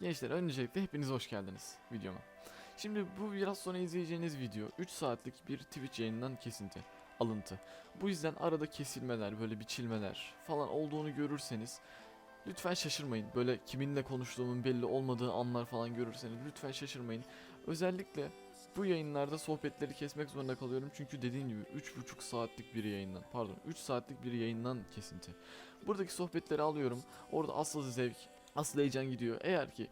Gençler öncelikle hepiniz hoş geldiniz videoma. Şimdi bu biraz sonra izleyeceğiniz video 3 saatlik bir Twitch yayından kesinti, alıntı. Bu yüzden arada kesilmeler, böyle biçilmeler falan olduğunu görürseniz lütfen şaşırmayın. Böyle kiminle konuştuğumun belli olmadığı anlar falan görürseniz lütfen şaşırmayın. Özellikle bu yayınlarda sohbetleri kesmek zorunda kalıyorum çünkü dediğim gibi 3,5 saatlik bir yayından pardon 3 saatlik bir yayından kesinti. Buradaki sohbetleri alıyorum. Orada asıl zevk, asıl heyecan gidiyor. Eğer ki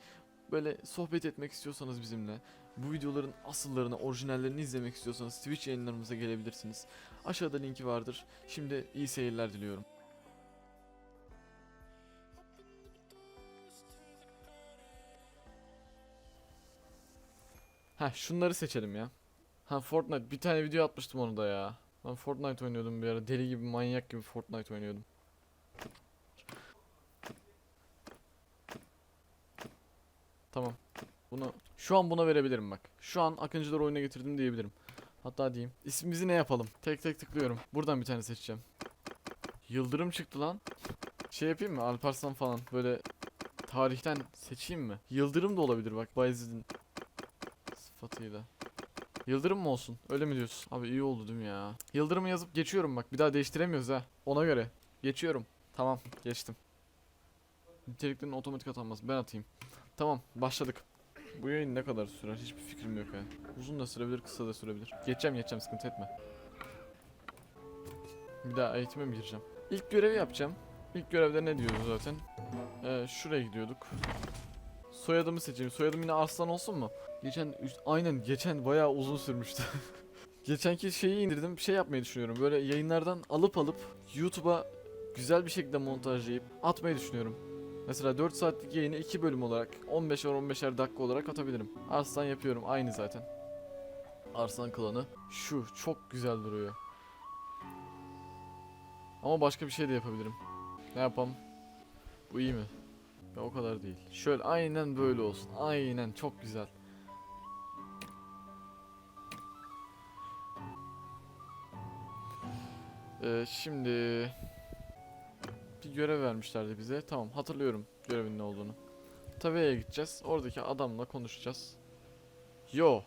böyle sohbet etmek istiyorsanız bizimle bu videoların asıllarını, orijinallerini izlemek istiyorsanız Twitch yayınlarımıza gelebilirsiniz. Aşağıda linki vardır. Şimdi iyi seyirler diliyorum. Ha şunları seçelim ya. Ha Fortnite bir tane video atmıştım onu da ya. Ben Fortnite oynuyordum bir ara deli gibi manyak gibi Fortnite oynuyordum. Tamam. Bunu şu an buna verebilirim bak. Şu an Akıncılar oyuna getirdim diyebilirim. Hatta diyeyim. İsmimizi ne yapalım? Tek tek tıklıyorum. Buradan bir tane seçeceğim. Yıldırım çıktı lan. Şey yapayım mı? Alparslan falan böyle tarihten seçeyim mi? Yıldırım da olabilir bak Bayezid'in sıfatıyla. Yıldırım mı olsun? Öyle mi diyorsun? Abi iyi oldu değil mi ya? Yıldırımı yazıp geçiyorum bak. Bir daha değiştiremiyoruz ha. Ona göre. Geçiyorum. Tamam geçtim. Niteliklerin otomatik atanması. Ben atayım. Tamam başladık. Bu yayın ne kadar sürer hiçbir fikrim yok ya. Uzun da sürebilir kısa da sürebilir. Geçeceğim geçeceğim sıkıntı etme. Bir daha eğitime mi gireceğim? İlk görevi yapacağım. İlk görevde ne diyoruz zaten? Ee, şuraya gidiyorduk. Soyadımı seçeyim. Soyadım yine Arslan olsun mu? Geçen aynen geçen bayağı uzun sürmüştü. Geçenki şeyi indirdim. Bir şey yapmayı düşünüyorum. Böyle yayınlardan alıp alıp YouTube'a güzel bir şekilde montajlayıp atmayı düşünüyorum. Mesela 4 saatlik yayını 2 bölüm olarak 15'er 15'er dakika olarak atabilirim. Arslan yapıyorum aynı zaten. Arslan klanı. Şu çok güzel duruyor. Ama başka bir şey de yapabilirim. Ne yapalım? Bu iyi mi? Ya o kadar değil. Şöyle aynen böyle olsun. Aynen çok güzel. Ee, şimdi görev vermişlerdi bize. Tamam hatırlıyorum görevin ne olduğunu. Tave'ye gideceğiz. Oradaki adamla konuşacağız. Yo.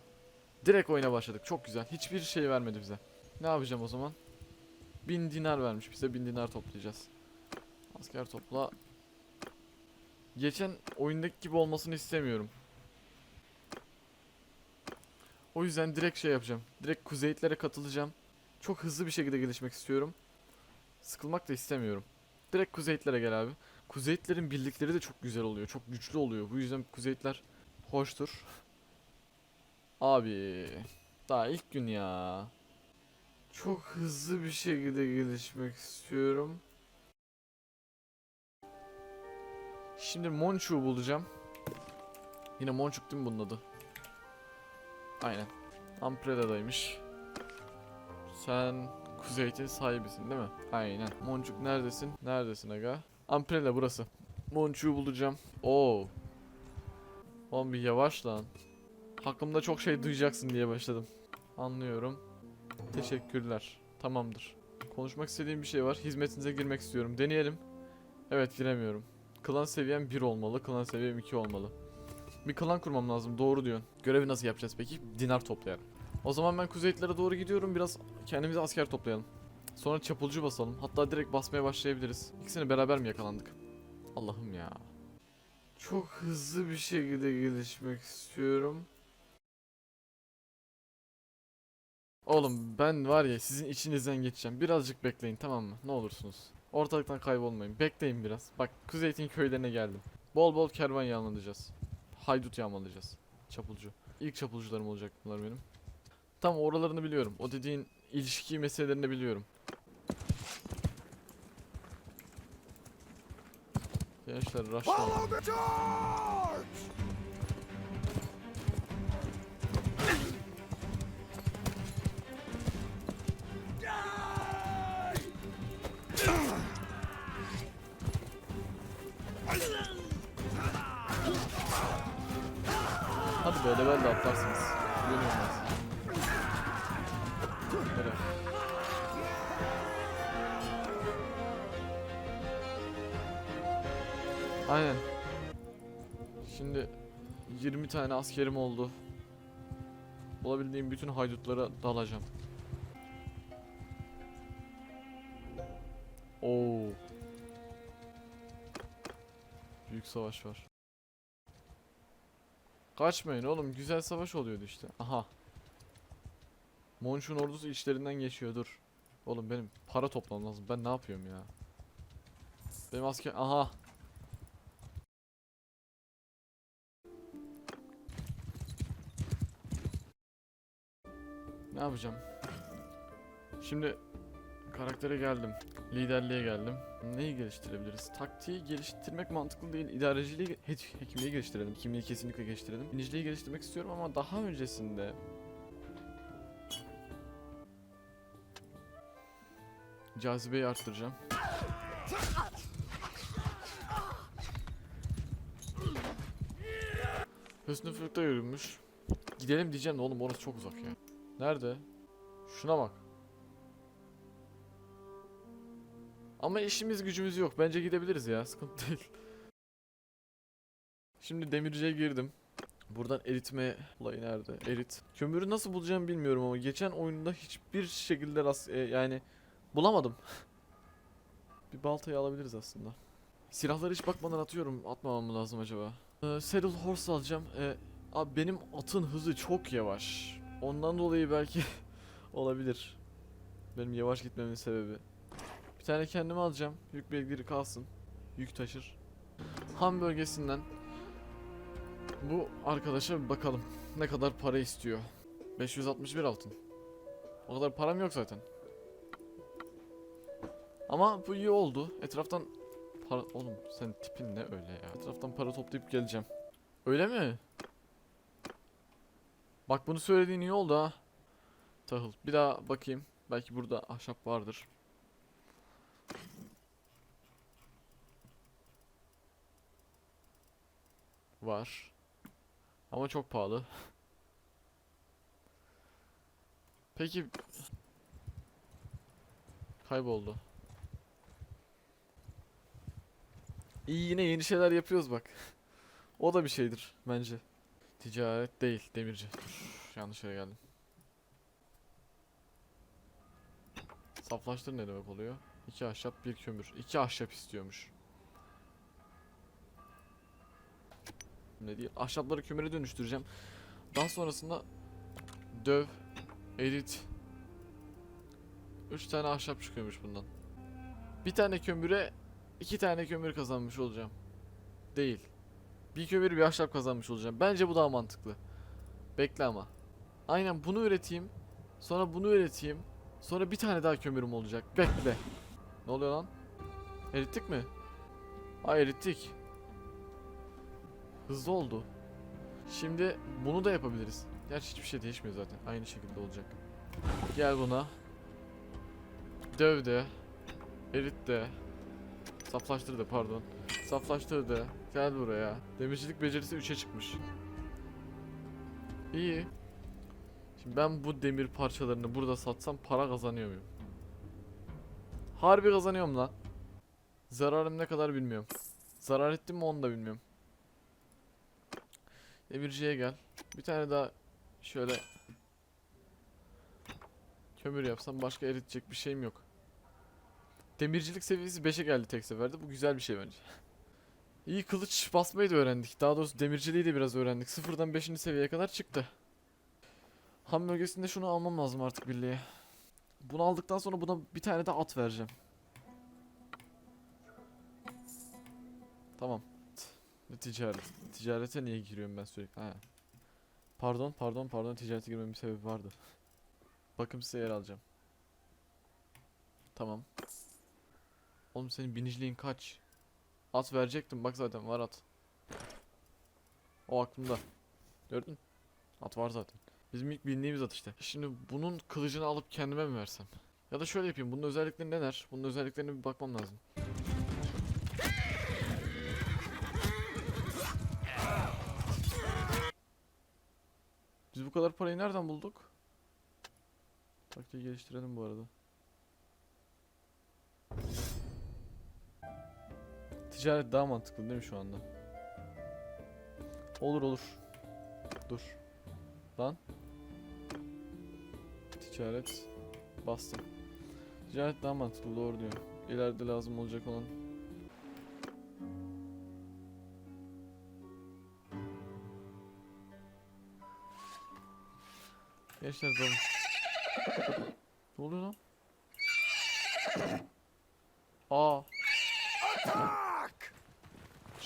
Direkt oyuna başladık. Çok güzel. Hiçbir şey vermedi bize. Ne yapacağım o zaman? Bin dinar vermiş bize. Bin dinar toplayacağız. Asker topla. Geçen oyundaki gibi olmasını istemiyorum. O yüzden direkt şey yapacağım. Direkt kuzeyitlere katılacağım. Çok hızlı bir şekilde gelişmek istiyorum. Sıkılmak da istemiyorum. Direkt kuzeyitlere gel abi. Kuzeyitlerin bildikleri de çok güzel oluyor. Çok güçlü oluyor. Bu yüzden kuzeyitler hoştur. Abi daha ilk gün ya. Çok hızlı bir şekilde gelişmek istiyorum. Şimdi Monçuk'u bulacağım. Yine Monçuk değil mi bunun adı? Aynen. Amprela'daymış. Sen Kuzeyt'in sahibisin değil mi? Aynen. Moncuk neredesin? Neredesin aga? Amprela burası. Monçuk'u bulacağım. Oo. Oğlum bir yavaş lan. Hakkımda çok şey duyacaksın diye başladım. Anlıyorum. Teşekkürler. Tamamdır. Konuşmak istediğim bir şey var. Hizmetinize girmek istiyorum. Deneyelim. Evet giremiyorum. Klan seviyem 1 olmalı. Klan seviyem 2 olmalı. Bir klan kurmam lazım. Doğru diyorsun. Görevi nasıl yapacağız peki? Dinar toplayarak. O zaman ben kuzeyitlere doğru gidiyorum. Biraz kendimize asker toplayalım. Sonra çapulcu basalım. Hatta direkt basmaya başlayabiliriz. İkisini beraber mi yakalandık? Allah'ım ya. Çok hızlı bir şekilde gelişmek istiyorum. Oğlum ben var ya sizin içinizden geçeceğim. Birazcık bekleyin tamam mı? Ne olursunuz. Ortalıktan kaybolmayın. Bekleyin biraz. Bak Kuzeytin köylerine geldim. Bol bol kervan yağmalayacağız. Haydut yağmalayacağız. Çapulcu. İlk çapulcularım olacak bunlar benim. Tam oralarını biliyorum. O dediğin ilişki meselelerini biliyorum. Gençler rush'la. Follow the charge! Hadi böyle level de atlarsınız. Aynen. Şimdi 20 tane askerim oldu. Bulabildiğim bütün haydutlara dalacağım. Oo. Büyük savaş var. Kaçmayın oğlum. Güzel savaş oluyordu işte. Aha. Monşun ordusu içlerinden geçiyor dur. Oğlum benim para toplamam lazım. Ben ne yapıyorum ya? Benim asker... Aha. Ne yapacağım? Şimdi karaktere geldim. Liderliğe geldim. Neyi geliştirebiliriz? Taktiği geliştirmek mantıklı değil. İdareciliği, he- hekimliği geliştirelim. Kimliği kesinlikle geliştirelim. Biniciliği geliştirmek istiyorum ama daha öncesinde cazibeyi arttıracağım. Hüsnü Fırk'ta yürümüş. Gidelim diyeceğim de oğlum orası çok uzak ya. Nerede? Şuna bak. Ama işimiz gücümüz yok. Bence gidebiliriz ya. Sıkıntı değil. Şimdi demirciye girdim. Buradan eritme olayı nerede? Erit. Kömürü nasıl bulacağımı bilmiyorum ama geçen oyunda hiçbir şekilde rast e, yani bulamadım. bir baltayı alabiliriz aslında. Silahları hiç bakmadan atıyorum. Atmamam lazım acaba? Ee, Saddle Horse alacağım. Ee, abi benim atın hızı çok yavaş. Ondan dolayı belki olabilir. Benim yavaş gitmemin sebebi. Bir tane kendime alacağım. Yük belgeleri kalsın. Yük taşır. Ham bölgesinden bu arkadaşa bir bakalım. Ne kadar para istiyor. 561 altın. O kadar param yok zaten. Ama bu iyi oldu. Etraftan para... Oğlum sen tipin ne öyle ya? Etraftan para toplayıp geleceğim. Öyle mi? Bak bunu söylediğin iyi oldu ha. Tahıl. Bir daha bakayım. Belki burada ahşap vardır. Var. Ama çok pahalı. Peki kayboldu. İyi yine yeni şeyler yapıyoruz bak. O da bir şeydir bence. Ticaret değil, demirci. Dur, yanlış yere geldim. Saflaştır ne demek oluyor? İki ahşap, bir kömür. İki ahşap istiyormuş. Ne diye? Ahşapları kömüre dönüştüreceğim. Daha sonrasında döv, erit. Üç tane ahşap çıkıyormuş bundan. Bir tane kömüre iki tane kömür kazanmış olacağım. Değil. Bir kömür bir ahşap kazanmış olacağım. Bence bu daha mantıklı. Bekle ama. Aynen bunu üreteyim. Sonra bunu üreteyim. Sonra bir tane daha kömürüm olacak. Bekle. Ne oluyor lan? Erittik mi? Ha erittik. Hızlı oldu. Şimdi bunu da yapabiliriz. Gerçi hiçbir şey değişmiyor zaten. Aynı şekilde olacak. Gel buna. Döv de. Erit de. Saflaştır da pardon. Saflaştır da. Gel buraya. Demircilik becerisi 3'e çıkmış. İyi. Şimdi ben bu demir parçalarını burada satsam para kazanıyor muyum? Harbi kazanıyorum lan. Zararım ne kadar bilmiyorum. Zarar ettim mi onu da bilmiyorum. Demirciye gel. Bir tane daha şöyle kömür yapsam başka eritecek bir şeyim yok. Demircilik seviyesi 5'e geldi tek seferde. Bu güzel bir şey bence. İyi kılıç basmayı da öğrendik. Daha doğrusu demirciliği de biraz öğrendik. Sıfırdan 5. seviyeye kadar çıktı. Ham bölgesinde şunu almam lazım artık birliğe. Bunu aldıktan sonra buna bir tane de at vereceğim. Tamam. Ticaret? Ticarete niye giriyorum ben sürekli? Ha. Pardon, pardon, pardon. Ticarete girmemin sebebi vardı. Bakım size yer alacağım. Tamam. Oğlum senin biniciliğin kaç? At verecektim bak zaten var at. O aklımda. Gördün? At var zaten. Bizim ilk bildiğimiz at işte. Şimdi bunun kılıcını alıp kendime mi versem? Ya da şöyle yapayım. Bunun özellikleri neler? Bunun özelliklerine bir bakmam lazım. Biz bu kadar parayı nereden bulduk? Taktiği geliştirelim bu arada. Ticaret daha mantıklı değil mi şu anda? Olur olur. Dur. Lan. Ticaret. Bastım. Ticaret daha mantıklı doğru diyor. İleride lazım olacak olan. Gençler dalın. ne oluyor lan? Aa.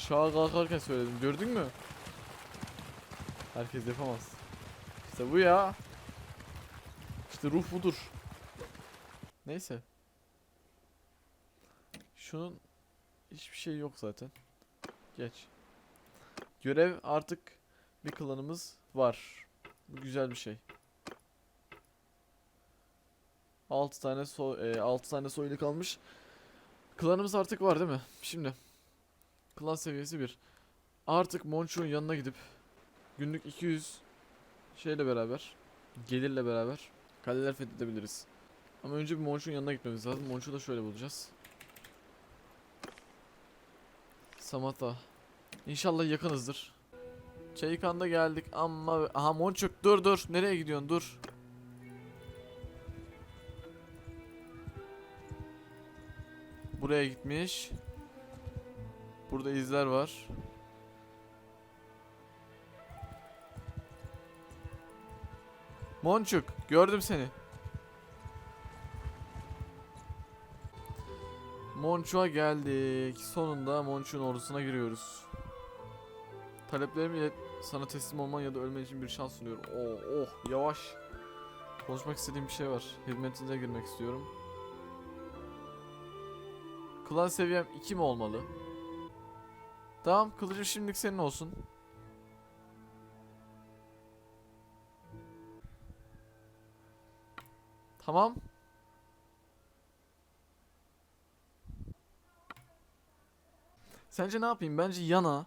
Şaha kalkarken söyledim. Gördün mü? Herkes yapamaz. İşte bu ya. İşte ruh budur. Neyse. Şunun hiçbir şey yok zaten. Geç. Görev artık bir klanımız var. Bu güzel bir şey. 6 tane so e, 6 tane soylu kalmış. Klanımız artık var değil mi? Şimdi Klan seviyesi 1. Artık Monçu'nun yanına gidip günlük 200 şeyle beraber, gelirle beraber kaleler fethedebiliriz. Ama önce bir Monçu'nun yanına gitmemiz lazım. Monçu'yu da şöyle bulacağız. Samata. İnşallah yakınızdır. Çayıkan'da geldik ama... Aha Monçuk dur dur. Nereye gidiyorsun dur. Buraya gitmiş. Burada izler var. Monçuk, gördüm seni. Monçuk'a geldik. Sonunda Monçuk'un ordusuna giriyoruz. Taleplerimi. Sana teslim olman ya da ölmen için bir şans sunuyorum. Oh, oh, yavaş. Konuşmak istediğim bir şey var. Hizmetinize girmek istiyorum. Klan seviyem 2 mi olmalı? Tamam kılıcım şimdilik senin olsun. Tamam. Sence ne yapayım? Bence Yana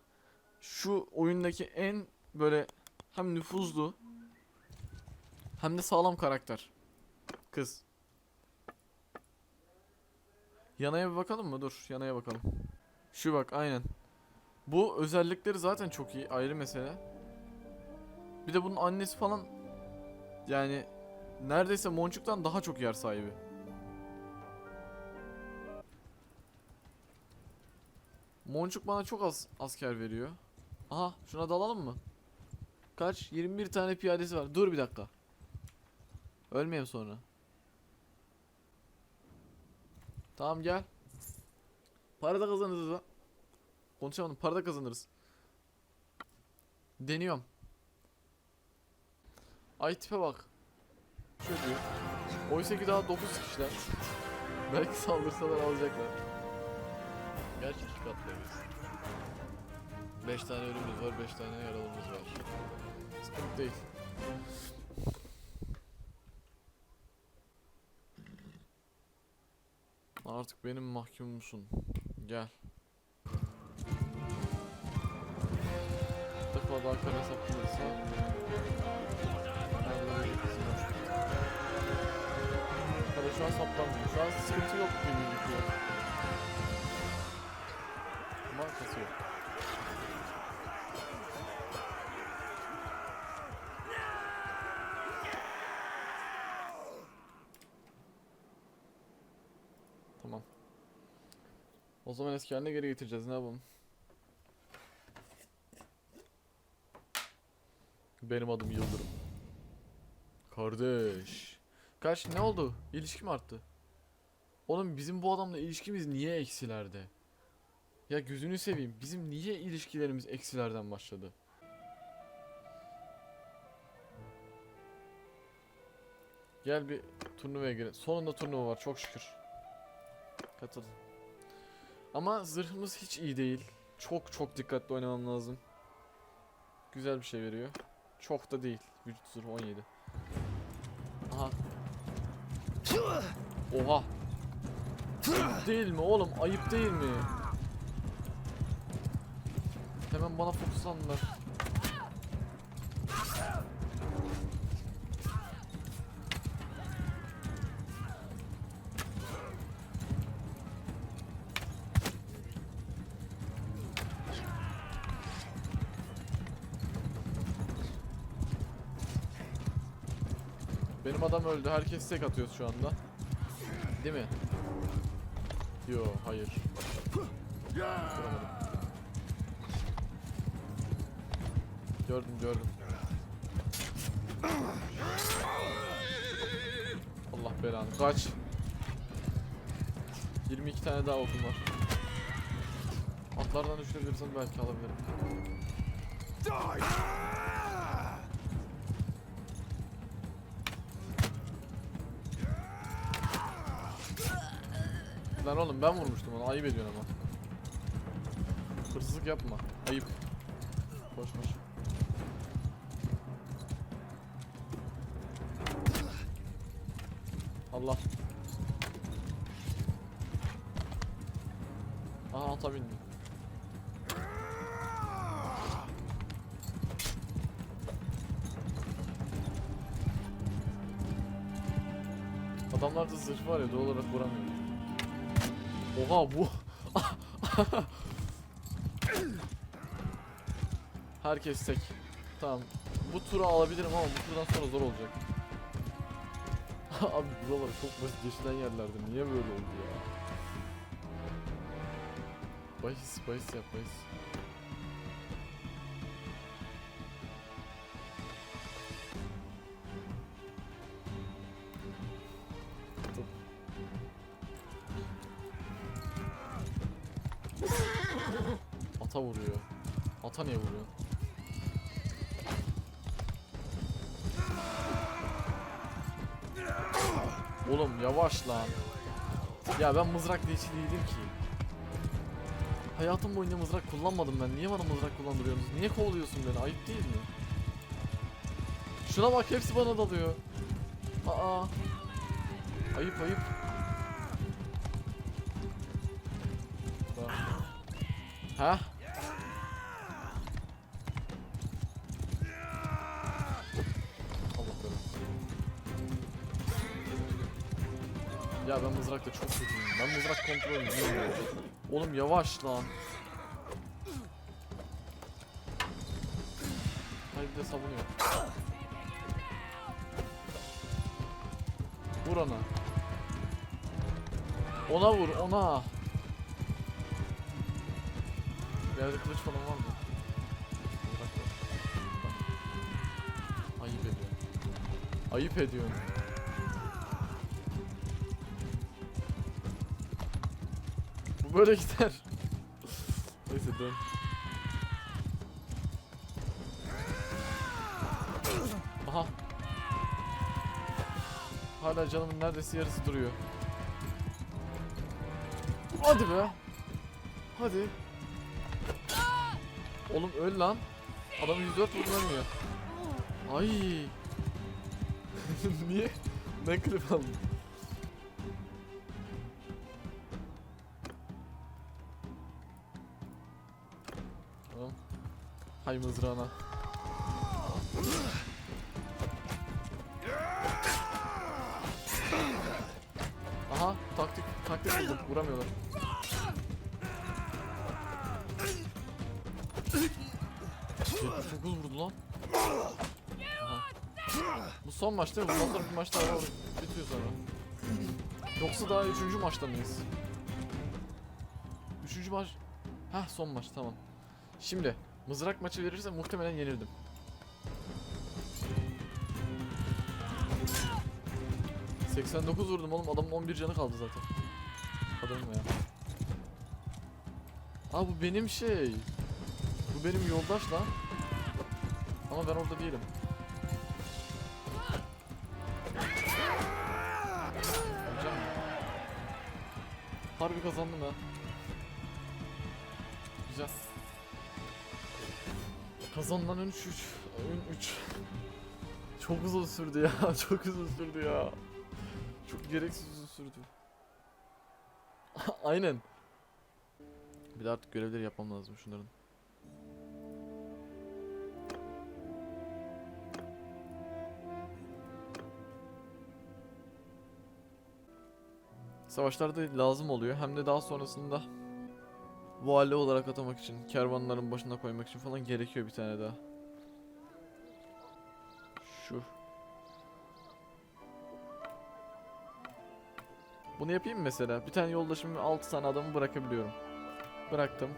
şu oyundaki en böyle hem nüfuzlu hem de sağlam karakter. Kız. Yana'ya bir bakalım mı? Dur, Yana'ya bakalım. Şu bak aynen. Bu özellikleri zaten çok iyi ayrı mesele. Bir de bunun annesi falan yani neredeyse Monçuk'tan daha çok yer sahibi. Monçuk bana çok az asker veriyor. Aha şuna dalalım mı? Kaç? 21 tane piyadesi var. Dur bir dakika. Ölmeyeyim sonra. Tamam gel. Para da kazanırız lan. Konuşamadım. Para da kazanırız. Deniyorum. Ay tipe bak. Şöyle diyor. Oysa ki daha 9 kişiler. Belki saldırsalar alacaklar. Gerçi iki katlayız. 5 tane ölümümüz var, 5 tane yaralımız var. Sıkıntı değil. Artık benim mahkumumsun. Gel. Defa daha kara saplanırsa Kara şu an saplanmıyor. Şu an sıkıntı yok gibi gözüküyor. Ama kasıyor. Tamam. O zaman eski haline geri getireceğiz. Ne yapalım? Benim adım Yıldırım. Kardeş. Kaç ne oldu? İlişki mi arttı? Oğlum bizim bu adamla ilişkimiz niye eksilerde? Ya gözünü seveyim. Bizim niye ilişkilerimiz eksilerden başladı? Gel bir turnuvaya girelim. Sonunda turnuva var çok şükür. Katıl. Ama zırhımız hiç iyi değil. Çok çok dikkatli oynamam lazım. Güzel bir şey veriyor. Çok da değil. Vücut zırhı 17. Aha. Oha. Ayıp değil mi oğlum? Ayıp değil mi? Hemen bana fokuslandılar. Adam öldü. Herkes tek atıyor şu anda. Değil mi? Yo hayır. Gördüm gördüm. Allah belanı. Kaç. 22 tane daha okum var. Atlardan düşürebilirsem belki alabilirim. Lan oğlum ben vurmuştum onu. Ayıp ediyorsun ama. Hırsızlık yapma. Ayıp. Koş koş. Allah. Aha ata bindim. Adamlarda zırh var ya doğal olarak vuramıyor. Oha bu. Herkes tek. Tamam. Bu turu alabilirim ama bu turdan sonra zor olacak. Abi buralar çok basit geçilen yerlerdi. Niye böyle oldu ya? Bahis, bahis yap bahis. Ya ben mızrak delici değilim ki. Hayatım boyunca mızrak kullanmadım ben. Niye bana mızrak kullandırıyorsunuz? Niye kovalıyorsun beni? Ayıp değil mi? Şuna bak hepsi bana dalıyor. Aa. Ayıp ayıp. Ha? Ya ben mızrakla çok kötüyüm. Ben mızrak kontrolü. Oğlum yavaş lan. Hayır bir de savunuyor. Vur ona. Ona vur ona. Yerde kılıç falan var mı? Ayıp ediyor. Ayıp ediyor. Böyle gider. Neyse dön. Aha. Hala canımın neredeyse yarısı duruyor. Hadi be. Hadi. Oğlum öl lan. Adam 104 vurdum ölmüyor. Ay. Niye? Ne klip aldın? Hay mızrağına. Aha taktik taktik buldum vuramıyorlar. Yetmiş dokuz vurdu lan. Bu son maç değil mi? Bundan sonraki maçlar var. Bitiyor sonra. Yoksa daha üçüncü maçta mıyız? Üçüncü maç... Heh son maç tamam. Şimdi mızrak maçı verirse muhtemelen yenildim. ...89 vurdum oğlum adamın 11 canı kaldı zaten. Adamım ya. Aa bu benim şey. Bu benim yoldaş lan. Ama ben orada değilim. Mi? Harbi kazandım ha. Güzel. Kazanılan 3 3 oyun 3. Çok uzun sürdü ya. Çok uzun sürdü ya. Çok gereksiz uzun sürdü. Aynen. Bir de artık görevleri yapmam lazım şunların. Savaşlarda lazım oluyor. Hem de daha sonrasında Vali olarak atamak için, kervanların başına koymak için falan gerekiyor bir tane daha. Şu. Bunu yapayım mesela. Bir tane yoldaşım 6 tane adamı bırakabiliyorum. Bıraktım.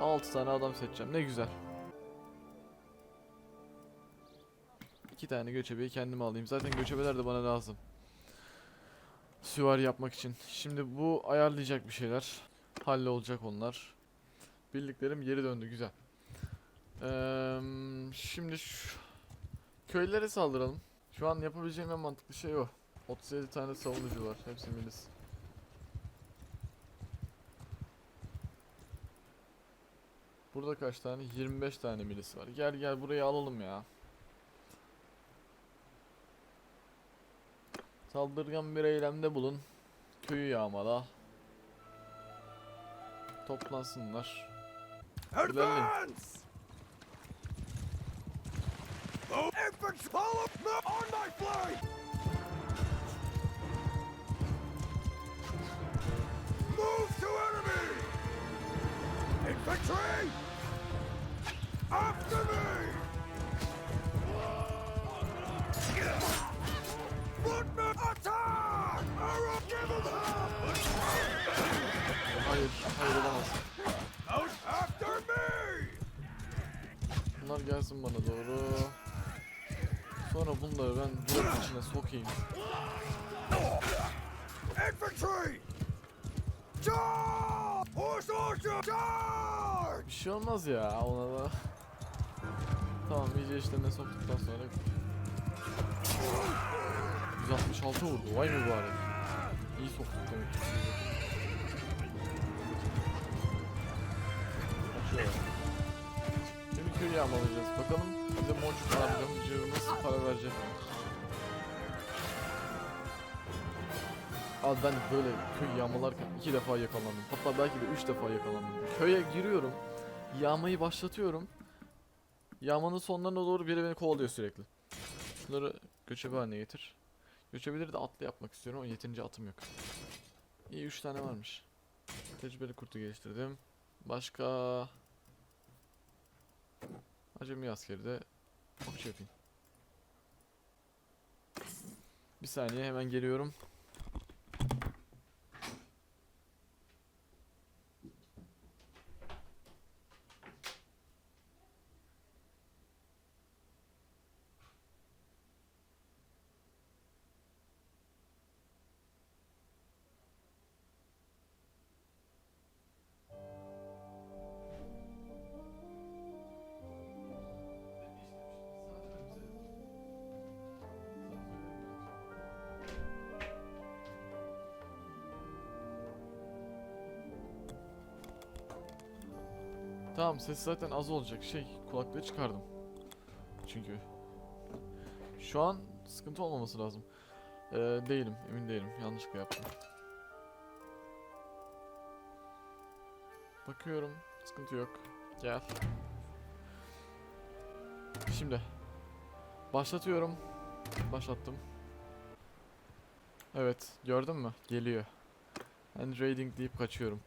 6 tane adam seçeceğim. Ne güzel. 2 tane göçebeyi kendime alayım. Zaten göçebeler de bana lazım. Süvari yapmak için. Şimdi bu ayarlayacak bir şeyler. Hallolacak onlar. Birliklerim geri döndü. Güzel. Eee, şimdi şu köylere saldıralım. Şu an yapabileceğim en mantıklı şey o. 37 tane savunucu var. Hepsi milis. Burada kaç tane? 25 tane milis var. Gel gel burayı alalım ya. Saldırgan bir eylemde bulun. Köyü yağmala. Toplansınlar. Flank! Move to enemy! Infantry! After me! Hayır, hayır olamaz. Bunlar gelsin bana doğru. Sonra bunları ben blok içine sokayım. Infantry! Charge! Horse archer! Charge! Bir şey olmaz ya ona da. Tamam iyice işlerine soktuktan sonra 166 vurdu. Vay mübarek. İyi soktuk demek ki. Şimdi köyü yağmalayacağız. Bakalım bize moncuk harcamcı nasıl para verecek. Abi ben böyle köy yağmalarken iki defa yakalandım. Hatta belki de üç defa yakalandım. Köye giriyorum. Yağmayı başlatıyorum. Yağmanın sonlarına doğru biri beni kovalıyor sürekli. Şunları göçebe haline getir. Göçebeleri de atlı yapmak istiyorum ama yeterince atım yok. İyi 3 tane varmış. Tecrübeli kurtu geliştirdim. Başka... Acemi askeri de okçu yapayım. Bir saniye hemen geliyorum. Tamam ses zaten az olacak şey kulaklığı çıkardım. Çünkü şu an sıkıntı olmaması lazım. Ee, değilim emin değilim yanlışlıkla yaptım. Bakıyorum sıkıntı yok. Gel. Şimdi başlatıyorum. Başlattım. Evet gördün mü? Geliyor. Ben raiding deyip kaçıyorum.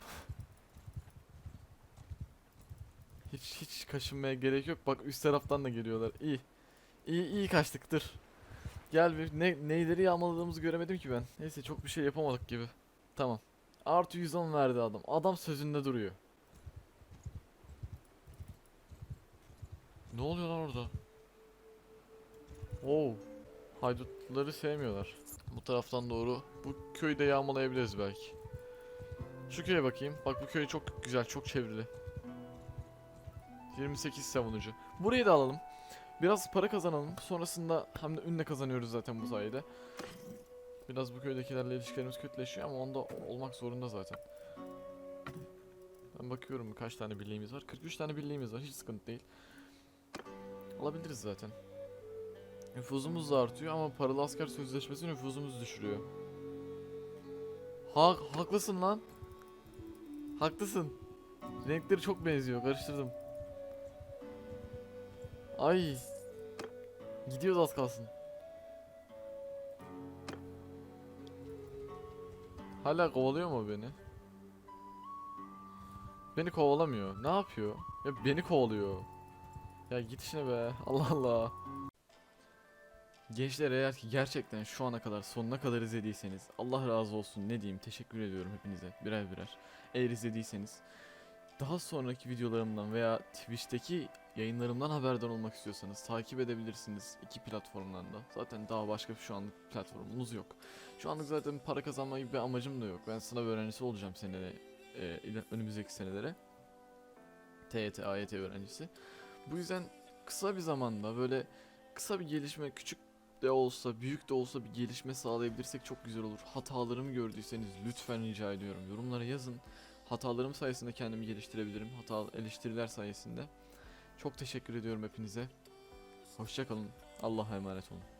Hiç hiç kaşınmaya gerek yok. Bak üst taraftan da geliyorlar. İyi. İyi iyi kaçtık dur. Gel bir ne neyleri yağmaladığımızı göremedim ki ben. Neyse çok bir şey yapamadık gibi. Tamam. Artı 110 verdi adam. Adam sözünde duruyor. Ne oluyor lan orada? Oo. Haydutları sevmiyorlar. Bu taraftan doğru. Bu köyü de yağmalayabiliriz belki. Şu köye bakayım. Bak bu köy çok güzel, çok çevrili. 28 savunucu. Burayı da alalım. Biraz para kazanalım. Sonrasında hem de ünle kazanıyoruz zaten bu sayede. Biraz bu köydekilerle ilişkilerimiz kötüleşiyor ama onda olmak zorunda zaten. Ben bakıyorum kaç tane birliğimiz var. 43 tane birliğimiz var. Hiç sıkıntı değil. Alabiliriz zaten. Nüfuzumuz da artıyor ama paralı asker sözleşmesi nüfuzumuzu düşürüyor. Ha haklısın lan. Haklısın. Renkleri çok benziyor. Karıştırdım. Ay. Gidiyoruz az kalsın. Hala kovalıyor mu beni? Beni kovalamıyor. Ne yapıyor? Ya beni kovalıyor. Ya git işine be. Allah Allah. Gençler eğer ki gerçekten şu ana kadar sonuna kadar izlediyseniz Allah razı olsun ne diyeyim teşekkür ediyorum hepinize birer birer. Eğer izlediyseniz daha sonraki videolarımdan veya Twitch'teki yayınlarımdan haberdar olmak istiyorsanız takip edebilirsiniz iki platformdan da. Zaten daha başka şu anlık platformumuz yok. Şu anlık zaten para kazanma gibi bir amacım da yok. Ben sınav öğrencisi olacağım senede e, önümüzdeki senelere. TYT, AYT öğrencisi. Bu yüzden kısa bir zamanda böyle kısa bir gelişme küçük de olsa büyük de olsa bir gelişme sağlayabilirsek çok güzel olur. Hatalarımı gördüyseniz lütfen rica ediyorum yorumlara yazın. Hatalarım sayesinde kendimi geliştirebilirim. Hata eleştiriler sayesinde. Çok teşekkür ediyorum hepinize. Hoşçakalın. Allah'a emanet olun.